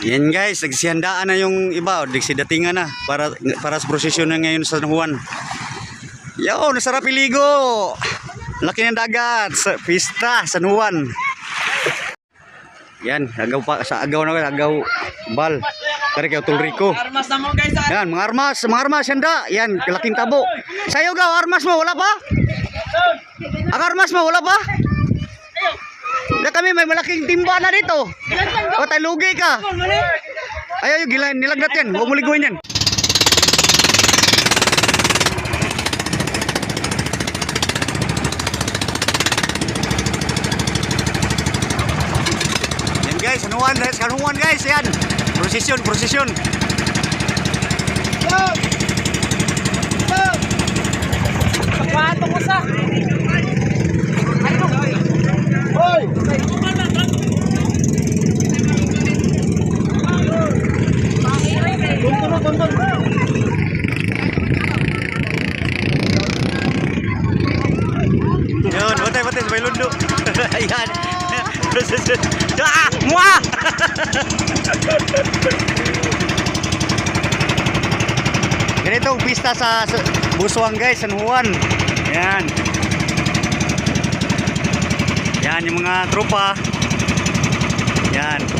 Yan guys, nagsihandaan na yung iba, nagsidatingan na para para sa prosesyon na ngayon sa San Juan. Yo, nasarap iligo. Laki ng dagat sa pista San Juan. Yan, agaw pa sa agaw na agaw bal. Kare kay Tulrico. Ah. Yan, mga armas, mga armas, handa. Yan, kalaking tabo. Sayo gaw, armas mo, wala pa? Ang armas mo, wala pa? Na kami may malaking timba na dito. O tayo lugi ka. Ayaw, yung gila, nilagnat yan. Huwag mo liguin yan. Yan guys, anuan, anuan guys, yan. Prosesyon, prosesyon. Pato ko sa. Yun, Ganito ang pista sa, sa Busuan guys, San Juan. Yan. Yan yung mga tropa. Yan.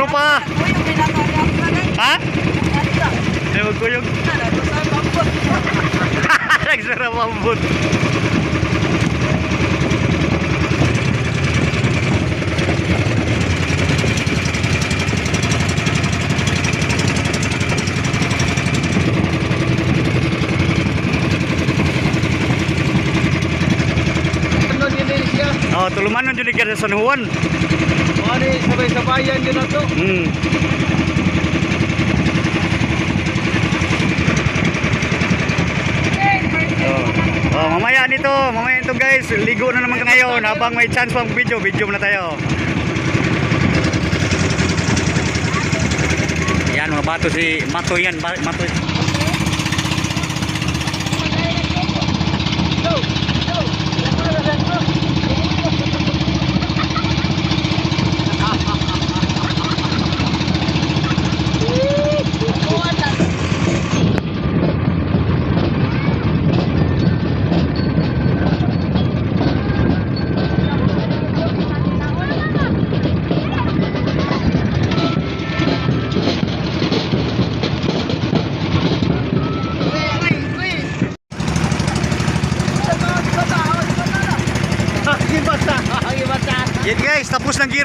Yan, yan yung mga tropa. Ha? Ay, magkuyog. Nagsarap ang boot. Ano din siya? Oh, tuluman nun dyan sa San Juan. Ano sabay-sabayan din na to. Hmm. Oh. oh, mamaya nito, mamaya nito guys, ligo na naman ngayon habang may chance pang video, video muna tayo. Yan, mga bato si Mato yan, Mato.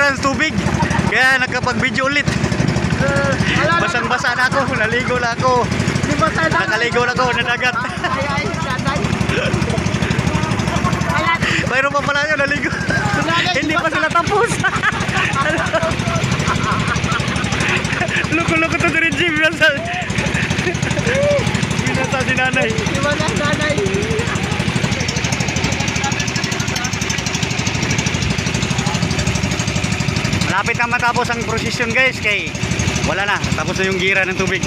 Tapos ng gira ng tubig. Kaya nakapag-video ulit. Basang-basa na ako, naligo na ako. Nakaligo na ako na dagat. Mayroon pa pala yun, naligo. Hindi pa sila tapos. Loko-loko to rin Jim. Lapit na matapos ang procession guys kay wala na, tapos na yung gira ng tubig.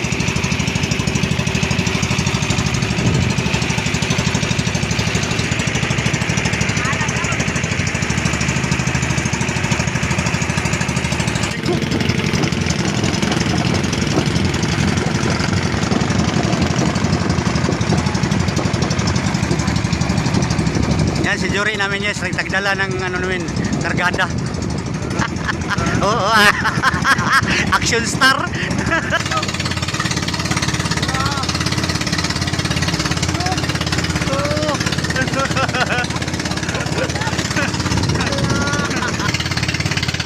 Yan si Jory namin yes, nagtagdala ng ano namin, targada. Oo. Action star.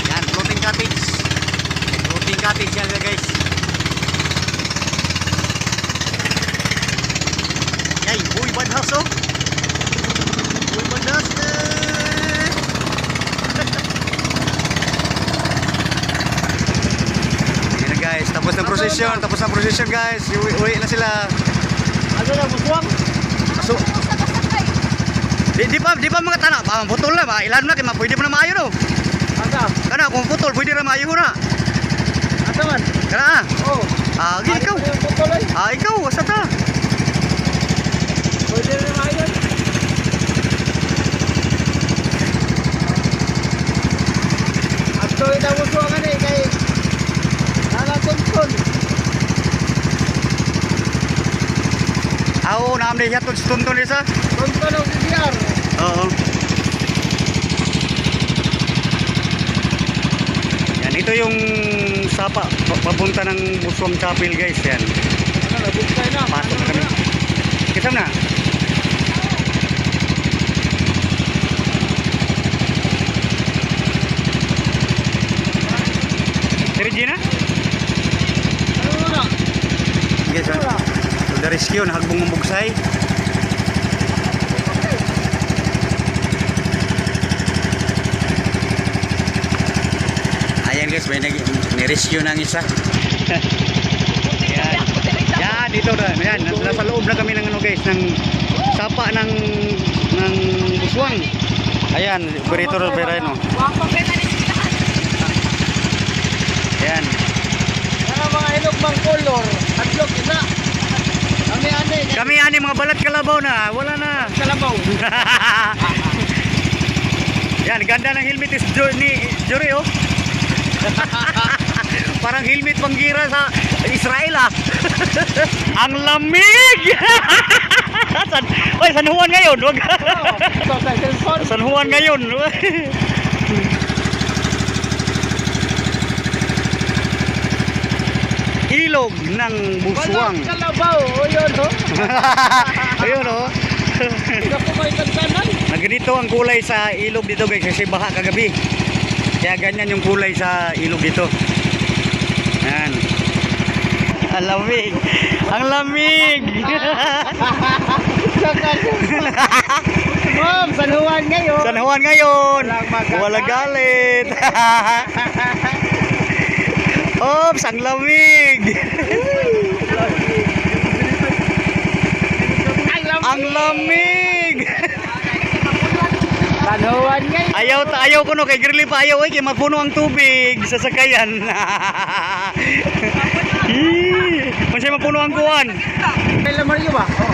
Yan, floating cottage. Floating cottage yan guys. Yay, uy, badhas oh. Uy, badhas eh. Yan na guys, tapos ng procession, tapos ng procession guys. Uwi, uwi na sila. Ano na, buswang? So, di, di pa, di pa mga tanak, pa putol na ba? Ilan na kay pwede mo na maayo no. Asa? Kana kung putol pwede na maayo na. Asa man? Kana ah. Oh. Ah, ikaw. Ko tuloy. Ah, ikaw, asa ta? Pwede rin mayon. Ato ina buswangan eh, kay... Nalatuntun. Hatod sa tunton isa. Tuntun ang bibiyar. Oo. Yan, ito yung sapa pa- papunta ng Buswang Chapel guys. Yan. Ano. Pasok na kami. Kita na. Regina? Ano na? Yes, sir. To the rescue, nahagbong ang bugsay. Ayan guys, may ni-rescue ng isa. Yan. Yan, dito na. Yan, nasa, loob na kami ng ano guys, ng sapa ng ng buswang. Ayan, Burrito Roberano. Yan. Ano mga ilog mang color? Tatlog isa. Kami ane. Kami ani mga balat kalabaw na, wala na. Kalabaw. Yan, ganda ng helmet is ni Jory oh. Parang helmet panggira sa Israel ah. Ang lamig! San, oy, San Juan ngayon. Wag. San Juan ngayon. Ilog ng buswang. Walang kalabaw. O yun ho. Ayun oh. Ito ko may tantanan. Na ganito ang kulay sa ilog dito guys kasi baha kagabi. Kaya ganyan yung kulay sa ilog dito. Yan. Ang lamig. Ang lamig. Ma'am, San Juan ngayon. San Juan ngayon. Walang galit. Ops, ang lamig. Ang lamig. San Juan ngayon. Ayaw ayaw ko no kay Girly pa ayaw ay kay mapuno ang tubig sa sakayan. Siya mapuno ang kuwan. May lamar yun ba? Oh.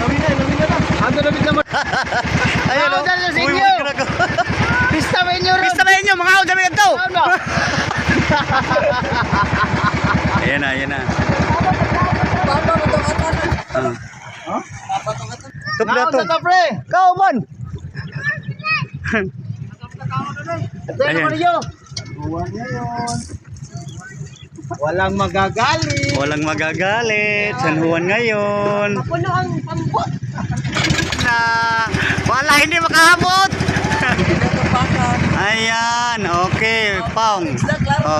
Lamin na, lamin na na. Ando na lamar. Ayun Ako oh. sa Uy, wag ka na- Pista ba inyo ron? Pista ba inyo mga dami ito? Ano? Ayan na, ayan na. Ah. Huh? To, pre? Kau man. Ito Ayan. Walang magagalit. Walang magagalit. San Juan ngayon. Puno ang pambot. Na wala hindi makahabot. Ayan, okay, pong.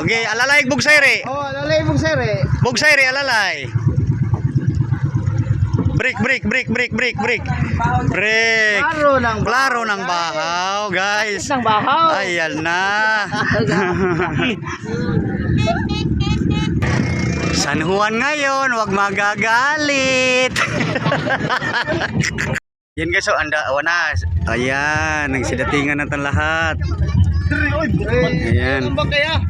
Okay, alalay bugsay re. Oh, lalay mong sir eh. Bugsay re alalay. Break, break, break, break, break, break. Break. Klaro ng Klaro ng bahaw, guys. ng bahaw. Ayan na. San Juan ngayon, wag magagalit. Yan guys, so anda, wana. Ayan, nagsidatingan natin lahat. Ayan. Ano kaya?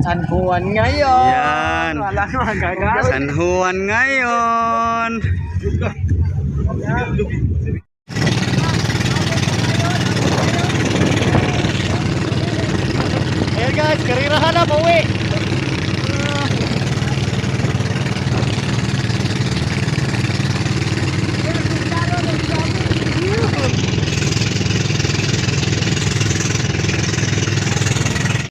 San Juan ngayon. Yan. Wala na magagawa. San Juan ngayon. Ayan guys, karirahan na, pauwi.